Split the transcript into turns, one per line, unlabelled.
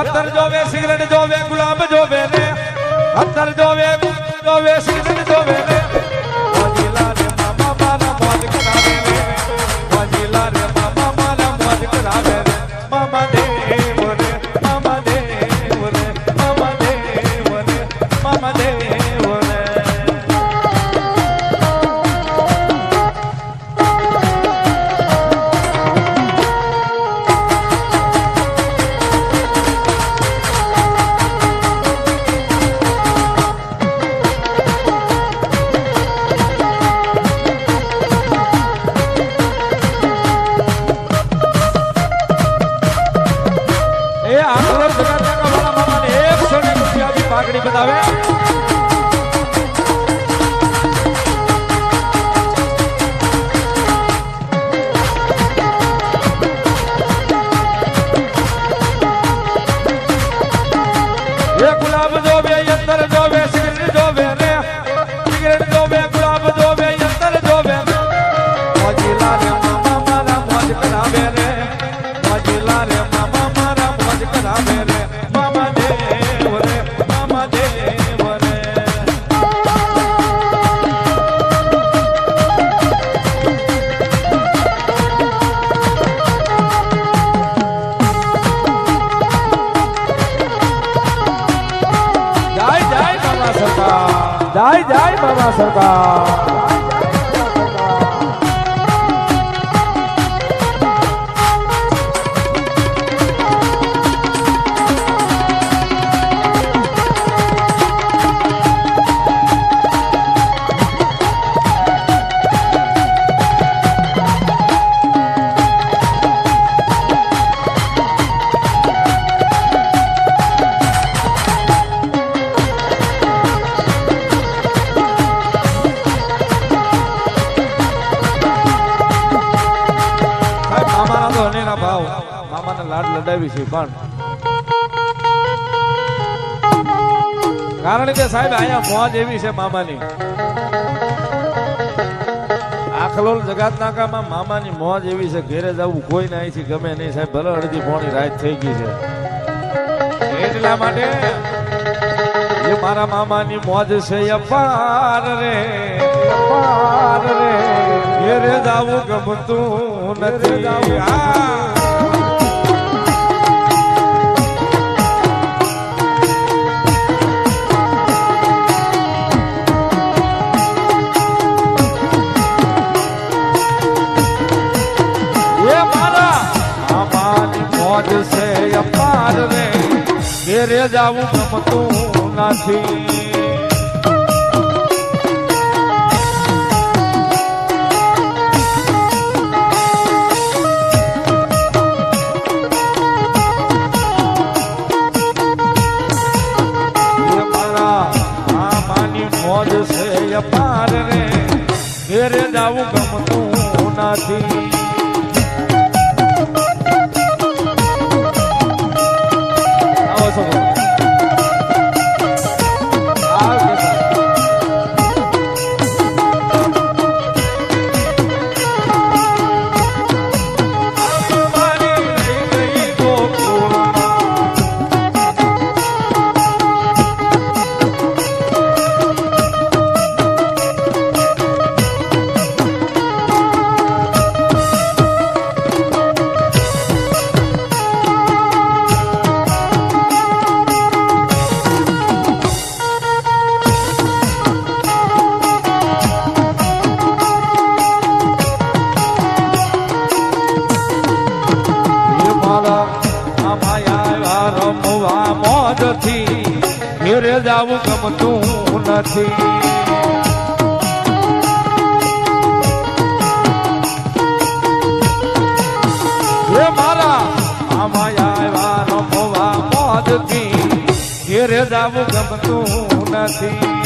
હતર જોવે સિગરેટ જોવે ગુલાબ જોવે ને હતર જોવે જોવે સિગરેટ જોવે ને ગુલાબ સરકાર તો હનેના ભાવ. મામાને લાડ લડાવી છે, પણ. કારણ કે સાહેબ, અહીંયા મોજ એવી છે મામાની. આખલોલ જગાત નાકામાં મામાની મોજ એવી છે, ઘેરે જવું કોઈ ના છે ગમે નહીં સાહેબ, ભલે અડધી પોણી રાત થઈ ગઈ છે. એટલા માટે એ મારા મામાની મોજ છે, અપાર રે અપાર રે. ઘેરે જાવું ગમતું નથી. આ મારા મામાની મોજ છે અપાર રે ઘેરે જાવું ગમતું નથી. ઘેરે જાવું ગમતું નથી. ઘેરે જાવું ગમતું નથી. એ મારા મામાયા રમવા મોજથી. ઘેરે જાવું ગમતું નથી.